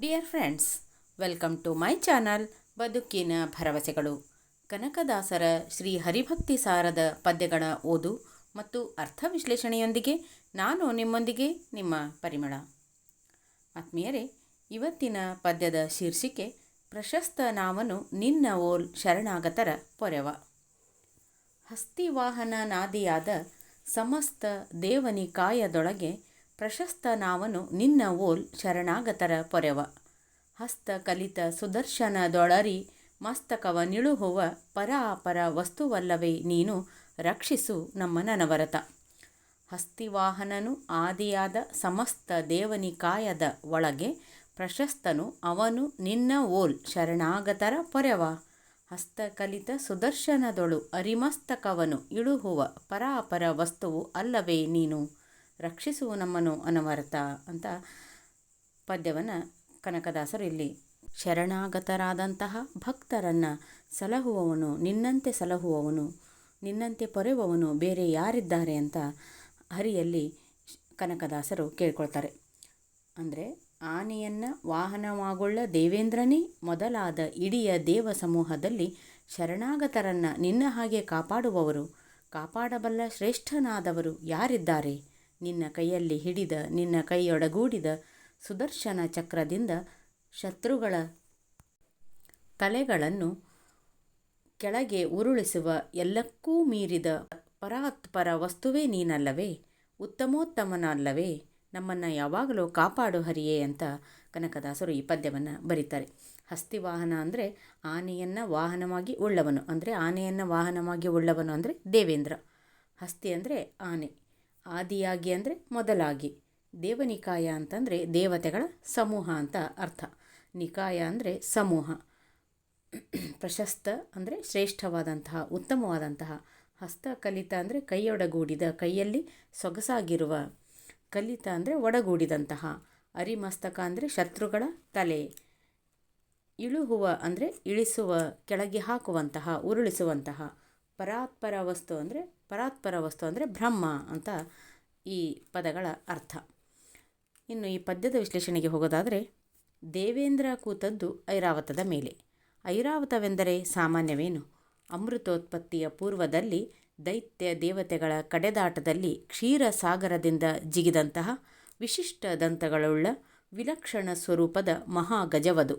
Dear friends welcome to my channel ಬದುಕಿನ ಭರವಸೆಗಳು ಕನಕದಾಸರ ಶ್ರೀ ಹರಿಭಕ್ತಿ ಸಾರದ ಪದ್ಯಗಳ ಓದು ಮತ್ತು ಅರ್ಥ ವಿಶ್ಲೇಷಣೆಯೊಂದಿಗೆ ನಾನು ನಿಮ್ಮೊಂದಿಗೆ ನಿಮ್ಮ ಪರಿಮಳ ಆತ್ಮೀಯರೇ ಇವತ್ತಿನ ಪದ್ಯದ ಶೀರ್ಷಿಕೆ ಪ್ರಶಸ್ತ ನಾವನು ನಿನ್ನ ಓಲ್ ಶರಣಾಗತರ ಪೊರೆವ ಹಸ್ತಿವಾಹನ ನಾದಿಯಾದ ಸಮಸ್ತ ದೇವನಿ ಕಾಯದೊಳಗೆ ಪ್ರಶಸ್ತ ನಾವನು ನಿನ್ನ ಓಲ್ ಶರಣಾಗತರ ಪೊರೆವ. ಹಸ್ತ ಕಲಿತ ಸುದರ್ಶನದೊಳರಿ ಮಸ್ತಕವ ನಿಳುಹುವ ಪರಾಪರ ವಸ್ತುವಲ್ಲವೇ ನೀನು ರಕ್ಷಿಸು ನಮ್ಮ ನನವರತ. ಹಸ್ತಿವಾಹನನು ಆದಿಯಾದ ಸಮಸ್ತ ದೇವನಿಕಾಯದ ಒಳಗೆ ಪ್ರಶಸ್ತನು ಅವನು ನಿನ್ನ ಓಲ್ ಶರಣಾಗತರ ಪೊರೆವ. ಹಸ್ತಕಲಿತ ಸುದರ್ಶನದೊಳು ಅರಿಮಸ್ತಕವನು ಇಳುಹುವ ಪರಾಪರ ವಸ್ತುವು ಅಲ್ಲವೇ ನೀನು ರಕ್ಷಿಸುವ ನಮ್ಮನು ಅನವರತ ಅಂತ ಪದ್ಯವನ್ನು ಕನಕದಾಸರು ಇಲ್ಲಿ ಶರಣಾಗತರಾದಂತಹ ಭಕ್ತರನ್ನು ಸಲಹುವವನು, ನಿನ್ನಂತೆ ಸಲಹುವವನು, ನಿನ್ನಂತೆ ಪೊರೆಯುವವನು ಬೇರೆ ಯಾರಿದ್ದಾರೆ ಅಂತ ಹರಿಯಲ್ಲಿ ಕನಕದಾಸರು ಕೇಳ್ಕೊಳ್ತಾರೆ. ಅಂದರೆ ಆನೆಯನ್ನು ವಾಹನವಾಗೊಳ್ಳ ದೇವೇಂದ್ರನೇ ಮೊದಲಾದ ಇಡಿಯ ದೇವ ಸಮೂಹದಲ್ಲಿ ಶರಣಾಗತರನ್ನು ನಿನ್ನ ಹಾಗೆ ಕಾಪಾಡುವವರು, ಕಾಪಾಡಬಲ್ಲ ಶ್ರೇಷ್ಠನಾದವರು ಯಾರಿದ್ದಾರೆ? ನಿನ್ನ ಕೈಯಲ್ಲಿ ಹಿಡಿದ, ನಿನ್ನ ಕೈಯೊಡಗೂಡಿದ ಸುದರ್ಶನ ಚಕ್ರದಿಂದ ಶತ್ರುಗಳ ತಲೆಗಳನ್ನು ಕೆಳಗೆ ಉರುಳಿಸುವ ಎಲ್ಲಕ್ಕೂ ಮೀರಿದ ಪರಾತ್ಪರ ವಸ್ತುವೇ ನೀನಲ್ಲವೇ? ಉತ್ತಮೋತ್ತಮನಲ್ಲವೇ? ನಮ್ಮನ್ನು ಯಾವಾಗಲೂ ಕಾಪಾಡು ಹರಿಯೇ ಅಂತ ಕನಕದಾಸರು ಈ ಪದ್ಯವನ್ನು ಬರೀತಾರೆ. ಹಸ್ತಿವಾಹನ ಅಂದರೆ ಆನೆಯನ್ನು ವಾಹನವಾಗಿ ಉಳ್ಳವನು. ಅಂದರೆ ಆನೆಯನ್ನು ವಾಹನವಾಗಿ ಉಳ್ಳವನು ಅಂದರೆ ದೇವೇಂದ್ರ. ಹಸ್ತಿ ಅಂದರೆ ಆನೆ. ಆದಿಯಾಗಿ ಅಂದರೆ ಮೊದಲಾಗಿ. ದೇವನಿಕಾಯ ಅಂತಂದರೆ ದೇವತೆಗಳ ಸಮೂಹ ಅಂತ ಅರ್ಥ. ನಿಕಾಯ ಅಂದರೆ ಸಮೂಹ. ಪ್ರಶಸ್ತ ಅಂದರೆ ಶ್ರೇಷ್ಠವಾದಂತಹ, ಉತ್ತಮವಾದಂತಹ. ಹಸ್ತ ಕಲಿತ ಅಂದರೆ ಕೈಯೊಡಗೂಡಿದ, ಕೈಯಲ್ಲಿ ಸೊಗಸಾಗಿರುವ. ಕಲಿತ ಅಂದರೆ ಒಡಗೂಡಿದಂತಹ. ಅರಿಮಸ್ತಕ ಅಂದರೆ ಶತ್ರುಗಳ ತಲೆ. ಇಳುಹುವ ಅಂದರೆ ಇಳಿಸುವ, ಕೆಳಗೆ ಹಾಕುವಂತಹ, ಉರುಳಿಸುವಂತಹ. ಪರಾತ್ಪರ ವಸ್ತು ಅಂದರೆ ಪರಾತ್ಪರ ವಸ್ತು ಅಂದರೆ ಬ್ರಹ್ಮ ಅಂತ ಈ ಪದಗಳ ಅರ್ಥ. ಇನ್ನು ಈ ಪದ್ಯದ ವಿಶ್ಲೇಷಣೆಗೆ ಹೋಗೋದಾದರೆ, ದೇವೇಂದ್ರ ಕೂತದ್ದು ಐರಾವತದ ಮೇಲೆ. ಐರಾವತವೆಂದರೆ ಸಾಮಾನ್ಯವೇನು? ಅಮೃತೋತ್ಪತ್ತಿಯ ಪೂರ್ವದಲ್ಲಿ ದೈತ್ಯ ದೇವತೆಗಳ ಕಡೆದಾಟದಲ್ಲಿ ಕ್ಷೀರ ಸಾಗರದಿಂದ ಜಿಗಿದಂತಹ ವಿಶಿಷ್ಟ ದಂತಗಳುಳ್ಳ ವಿಲಕ್ಷಣ ಸ್ವರೂಪದ ಮಹಾಗಜವದು.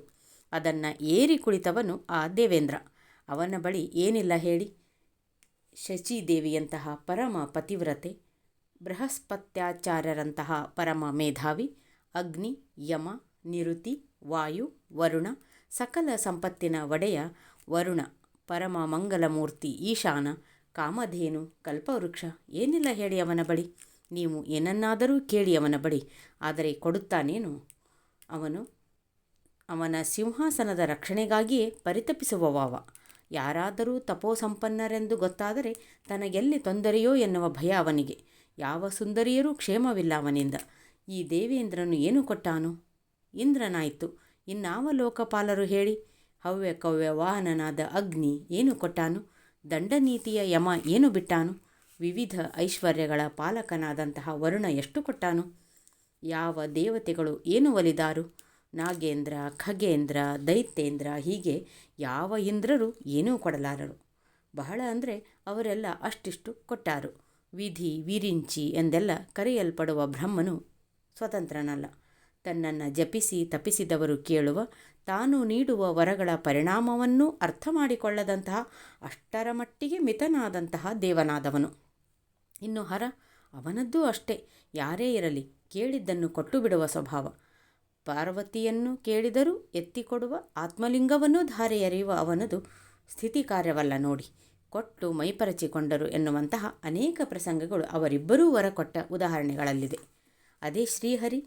ಅದನ್ನು ಏರಿ ಕುಳಿತವನು ಆ ದೇವೇಂದ್ರ. ಅವನ ಬಳಿ ಏನಿಲ್ಲ ಹೇಳಿ. ಶಚಿದೇವಿಯಂತಹ ಪರಮ ಪತಿವ್ರತೆ ಬೃಹಸ್ಪತ್ಯಾಚಾರ್ಯರಂತಹ ಪರಮ ಮೇಧಾವಿ, ಅಗ್ನಿ, ಯಮ, ನಿರುತಿ, ವಾಯು, ವರುಣ, ಸಕಲ ಸಂಪತ್ತಿನ ಒಡೆಯ ವರುಣ, ಪರಮ ಮಂಗಲಮೂರ್ತಿ ಈಶಾನ, ಕಾಮಧೇನು, ಕಲ್ಪವೃಕ್ಷ, ಏನಿಲ್ಲ ಹೇಳಿ ಅವನ ಬಳಿ. ನೀವು ಏನನ್ನಾದರೂ ಕೇಳಿ ಅವನ ಬಳಿ. ಆದರೆ ಕೊಡುತ್ತಾನೇನು? ಅವನು ಅವನ ಸಿಂಹಾಸನದ ರಕ್ಷಣೆಗಾಗಿಯೇ ಪರಿತಪಿಸುವವಾವ ಯಾರಾದರೂ ತಪೋಸಂಪನ್ನರೆಂದು ಗೊತ್ತಾದರೆ ತನಗೆಲ್ಲಿ ತೊಂದರೆಯೋ ಎನ್ನುವ ಭಯ ಅವನಿಗೆ. ಯಾವ ಸುಂದರಿಯರೂ ಕ್ಷೇಮವಿಲ್ಲ ಅವನಿಂದ. ಈ ದೇವೇಂದ್ರನು ಏನು ಕೊಟ್ಟಾನು? ಇಂದ್ರನಾಯಿತು, ಇನ್ನಾವ ಲೋಕಪಾಲರು ಹೇಳಿ? ಹವ್ಯ ಕವ್ಯ ವಾಹನನಾದ ಅಗ್ನಿ ಏನು ಕೊಟ್ಟಾನು? ದಂಡನೀತಿಯ ಯಮ ಏನು ಬಿಟ್ಟಾನು? ವಿವಿಧ ಐಶ್ವರ್ಯಗಳ ಪಾಲಕನಾದಂತಹ ವರುಣ ಎಷ್ಟು ಕೊಟ್ಟಾನು? ಯಾವ ದೇವತೆಗಳು ಏನು ಒಲಿದಾರು? ನಾಗೇಂದ್ರ, ಖಗೇಂದ್ರ ದೈತ್ಯೇಂದ್ರ ಹೀಗೆ ಯಾವ ಇಂದ್ರರು ಏನೂ ಕೊಡಲಾರರು. ಬಹಳ ಅಂದರೆ ಅವರೆಲ್ಲ ಅಷ್ಟಿಷ್ಟು ಕೊಟ್ಟಾರು. ವಿಧಿ, ವಿರಿಂಚಿ ಎಂದೆಲ್ಲ ಕರೆಯಲ್ಪಡುವ ಬ್ರಹ್ಮನು ಸ್ವತಂತ್ರನಲ್ಲ. ತನ್ನನ್ನು ಜಪಿಸಿ ತಪಿಸಿದವರು ಕೇಳುವ, ತಾನು ನೀಡುವ ವರಗಳ ಪರಿಣಾಮವನ್ನೂ ಅರ್ಥ ಮಾಡಿಕೊಳ್ಳದಂತಹ ಅಷ್ಟರ ಮಟ್ಟಿಗೆ ಮಿತನಾದಂತಹ ದೇವನಾದವನು. ಇನ್ನು ಹರ ಅವನದ್ದೂ ಅಷ್ಟೇ. ಯಾರೇ ಇರಲಿ ಕೇಳಿದ್ದನ್ನು ಕೊಟ್ಟು ಬಿಡುವ ಸ್ವಭಾವ. ಪಾರ್ವತಿಯನ್ನು ಕೇಳಿದರೂ ಎತ್ತಿಕೊಡುವ ಆತ್ಮಲಿಂಗವನ್ನೂ ಧಾರೆ ಎರೆಯುವ ಅವನದು ಸ್ಥಿತಿ ಕಾರ್ಯವಲ್ಲ ನೋಡಿ. ಕೊಟ್ಟು ಮೈಪರಚಿಕೊಂಡರು ಎನ್ನುವಂತಹ ಅನೇಕ ಪ್ರಸಂಗಗಳು ಅವರಿಬ್ಬರೂ ವರ ಕೊಟ್ಟ ಉದಾಹರಣೆಗಳಲ್ಲಿದೆ. ಅದೇ ಶ್ರೀಹರಿ,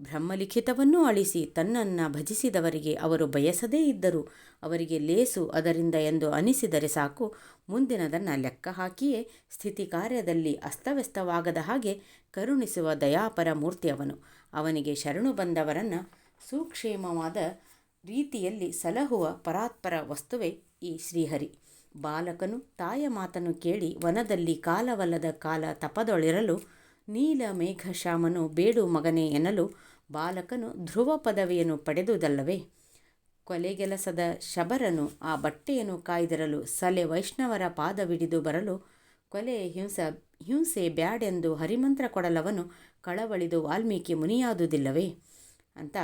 ಬ್ರಹ್ಮಲಿಖಿತವನ್ನೂ ಅಳಿಸಿ ತನ್ನನ್ನು ಭಜಿಸಿದವರಿಗೆ ಅವರು ಬಯಸದೇ ಇದ್ದರೂ ಅವರಿಗೆ ಲೇಸು ಅದರಿಂದ ಎಂದು ಅನಿಸಿದರೆ ಸಾಕು, ಮುಂದಿನದನ್ನು ಲೆಕ್ಕ ಹಾಕಿಯೇ ಸ್ಥಿತಿ ಕಾರ್ಯದಲ್ಲಿ ಅಸ್ತವ್ಯಸ್ತವಾಗದ ಹಾಗೆ ಕರುಣಿಸುವ ದಯಾಪರ ಮೂರ್ತಿ ಅವನು. ಅವನಿಗೆ ಶರಣು ಬಂದವರನ್ನು ಸುಕ್ಷೇಮವಾದ ರೀತಿಯಲ್ಲಿ ಸಲಹುವ ಪರಾತ್ಪರ ವಸ್ತುವೇ ಈ ಶ್ರೀಹರಿ. ಬಾಲಕನು ತಾಯ ಮಾತನ್ನು ಕೇಳಿ ವನದಲ್ಲಿ ಕಾಲವಲ್ಲದ ಕಾಲ ತಪದೊಳಿರಲು ನೀಲ ಮೇಘಶ್ಯಾಮನು ಬೇಡು ಮಗನೇ ಎನ್ನಲು ಬಾಲಕನು ಧ್ರುವ ಪದವಿಯನ್ನು ಪಡೆದುದಲ್ಲವೇ? ಕೊಲೆಗೆಲಸದ ಶಬರನು ಆ ಬಟ್ಟೆಯನ್ನು ಕಾಯ್ದಿರಲು ಸಲೆ ವೈಷ್ಣವರ ಪಾದವಿಡಿದು ಬರಲು ಕೊಲೆ ಹಿಂಸ ಹಿಂಸೆ ಬ್ಯಾಡೆಂದು ಹರಿಮಂತ್ರ ಕೊಡಲವನು ಕಳವಳಿದು ವಾಲ್ಮೀಕಿ ಮುನಿಯಾದುದಿಲ್ಲವೇ? ಅಂತ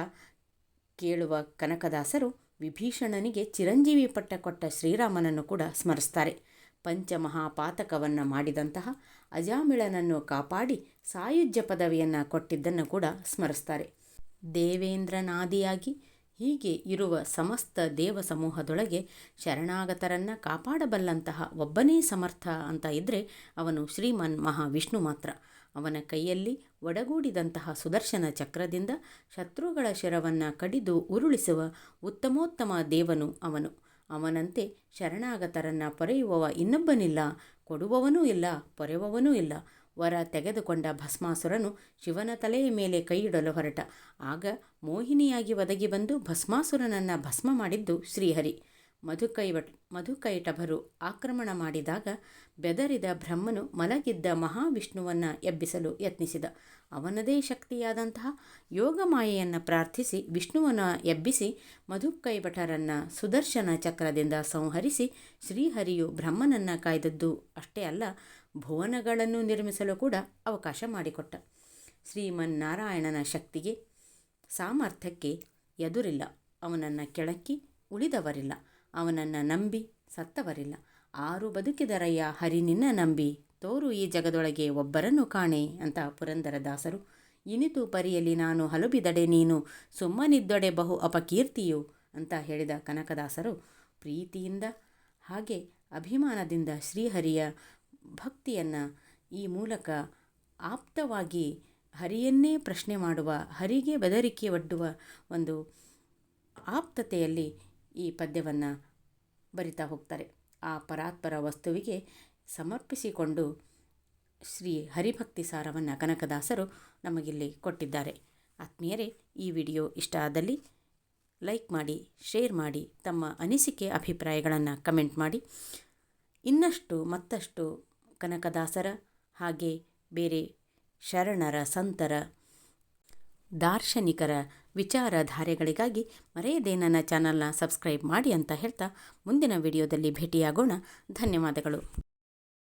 ಕೇಳುವ ಕನಕದಾಸರು ವಿಭೀಷಣನಿಗೆ ಚಿರಂಜೀವಿ ಪಟ್ಟ ಕೊಟ್ಟ ಶ್ರೀರಾಮನನ್ನು ಕೂಡ ಸ್ಮರಿಸ್ತಾರೆ. ಪಂಚಮಹಾಪಾತಕವನ್ನು ಮಾಡಿದಂತಹ ಅಜಾಮಿಳನನ್ನು ಕಾಪಾಡಿ ಸಾಯುಜ್ಯ ಪದವಿಯನ್ನು ಕೊಟ್ಟಿದ್ದನ್ನು ಕೂಡ ಸ್ಮರಿಸ್ತಾರೆ. ದೇವೇಂದ್ರನಾದಿಯಾಗಿ ಹೀಗೆ ಇರುವ ಸಮಸ್ತ ದೇವ ಸಮೂಹದೊಳಗೆ ಶರಣಾಗತರನ್ನು ಕಾಪಾಡಬಲ್ಲಂತಹ ಒಬ್ಬನೇ ಸಮರ್ಥ ಅಂತ ಇದ್ದರೆ ಅವನು ಶ್ರೀಮನ್ ಮಹಾವಿಷ್ಣು ಮಾತ್ರ. ಅವನ ಕೈಯಲ್ಲಿ ಒಡಗೂಡಿದಂತಹ ಸುದರ್ಶನ ಚಕ್ರದಿಂದ ಶತ್ರುಗಳ ಶಿರವನ್ನು ಕಡಿದು ಉರುಳಿಸುವ ಉತ್ತಮೋತ್ತಮ ದೇವನು ಅವನು. ಅವನಂತೆ ಶರಣಾಗತರನ್ನು ಪೊರೆಯುವವ ಇನ್ನೊಬ್ಬನಿಲ್ಲ, ಕೊಡುವವನೂ ಇಲ್ಲ ಪೊರೆಯುವವನೂ ಇಲ್ಲ. ವರ ತೆಗೆದುಕೊಂಡ ಭಸ್ಮಾಸುರನು ಶಿವನ ತಲೆಯ ಮೇಲೆ ಕೈಯಿಡಲು ಹೊರಟ. ಆಗ ಮೋಹಿನಿಯಾಗಿ ಒದಗಿ ಬಂದು ಭಸ್ಮಾಸುರನನ್ನು ಭಸ್ಮ ಮಾಡಿದ್ದು ಶ್ರೀಹರಿ. ಮಧುಕೈವಟ್ ಮಧುಕೈಟಭರು ಆಕ್ರಮಣ ಮಾಡಿದಾಗ ಬೆದರಿದ ಬ್ರಹ್ಮನು ಮಲಗಿದ್ದ ಮಹಾವಿಷ್ಣುವನ್ನು ಎಬ್ಬಿಸಲು ಯತ್ನಿಸಿದ. ಅವನದೇ ಶಕ್ತಿಯಾದಂತಹ ಯೋಗಮಾಯೆಯನ್ನು ಪ್ರಾರ್ಥಿಸಿ ವಿಷ್ಣುವನ್ನು ಎಬ್ಬಿಸಿ ಮಧುಕೈಭಟರನ್ನು ಸುದರ್ಶನ ಚಕ್ರದಿಂದ ಸಂಹರಿಸಿ ಶ್ರೀಹರಿಯು ಬ್ರಹ್ಮನನ್ನು ಕಾಯ್ದದ್ದು ಅಷ್ಟೇ ಅಲ್ಲ ಭುವನಗಳನ್ನು ನಿರ್ಮಿಸಲು ಕೂಡ ಅವಕಾಶ ಮಾಡಿಕೊಟ್ಟ. ಶ್ರೀಮನ್ನಾರಾಯಣನ ಶಕ್ತಿಗೆ ಸಾಮರ್ಥ್ಯಕ್ಕೆ ಎದುರಿಲ್ಲ. ಅವನನ್ನು ಕೆಳಕ್ಕಿ ಉಳಿದವರಿಲ್ಲ. ಅವನನ್ನು ನಂಬಿ ಸತ್ತವರಿಲ್ಲ. ಆರು ಬದುಕಿದರಯ್ಯ ಹರಿ ನಿನ್ನ ನಂಬಿ. ತೋರು ಈ ಜಗದೊಳಗೆ ಒಬ್ಬರನ್ನು ಕಾಣೆ ಅಂತ ಪುರಂದರದಾಸರು ಇನಿತು ಪರಿಯಲ್ಲಿ ನಾನು ಹಲುಬಿದಡೆ ನೀನು. ಸುಮ್ಮನಿದ್ದೊಡೆ ಬಹು ಅಪಕೀರ್ತಿಯು ಅಂತ ಹೇಳಿದ ಕನಕದಾಸರು ಪ್ರೀತಿಯಿಂದ ಹಾಗೆ ಅಭಿಮಾನದಿಂದ ಶ್ರೀಹರಿಯ ಭಕ್ತಿಯನ್ನು ಈ ಮೂಲಕ ಆಪ್ತವಾಗಿ ಹರಿಯನ್ನೇ ಪ್ರಶ್ನೆ ಮಾಡುವ, ಹರಿಗೆ ಬೆದರಿಕೆ ಒಡ್ಡುವ ಒಂದು ಆಪ್ತತೆಯಲ್ಲಿ ಈ ಪದ್ಯವನ್ನು ಬರಿತಾ ಹೋಗ್ತಾರೆ. ಆ ಪರಾತ್ಪರ ವಸ್ತುವಿಗೆ ಸಮರ್ಪಿಸಿಕೊಂಡು ಶ್ರೀ ಹರಿಭಕ್ತಿ ಸಾರವನ್ನು ಕನಕದಾಸರು ನಮಗಿಲ್ಲಿ ಕೊಟ್ಟಿದ್ದಾರೆ. ಆತ್ಮೀಯರೇ, ಈ ವಿಡಿಯೋ ಇಷ್ಟ ಆದಲ್ಲಿ ಲೈಕ್ ಮಾಡಿ, ಶೇರ್ ಮಾಡಿ, ತಮ್ಮ ಅನಿಸಿಕೆ, ಅಭಿಪ್ರಾಯಗಳನ್ನು ಕಮೆಂಟ್ ಮಾಡಿ. ಇನ್ನಷ್ಟು, ಮತ್ತಷ್ಟು ಕನಕದಾಸರ ಹಾಗೆ ಬೇರೆ ಶರಣರ ಸಂತರ ದಾರ್ಶನಿಕರ ವಿಚಾರಧಾರೆಗಳಿಗಾಗಿ ಮರೆಯದೇ ನನ್ನ ಚಾನಲ್ನ ಸಬ್ಸ್ಕ್ರೈಬ್ ಮಾಡಿ ಅಂತ ಹೇಳ್ತಾ ಮುಂದಿನ ವಿಡಿಯೋದಲ್ಲಿ ಭೇಟಿಯಾಗೋಣ. ಧನ್ಯವಾದಗಳು.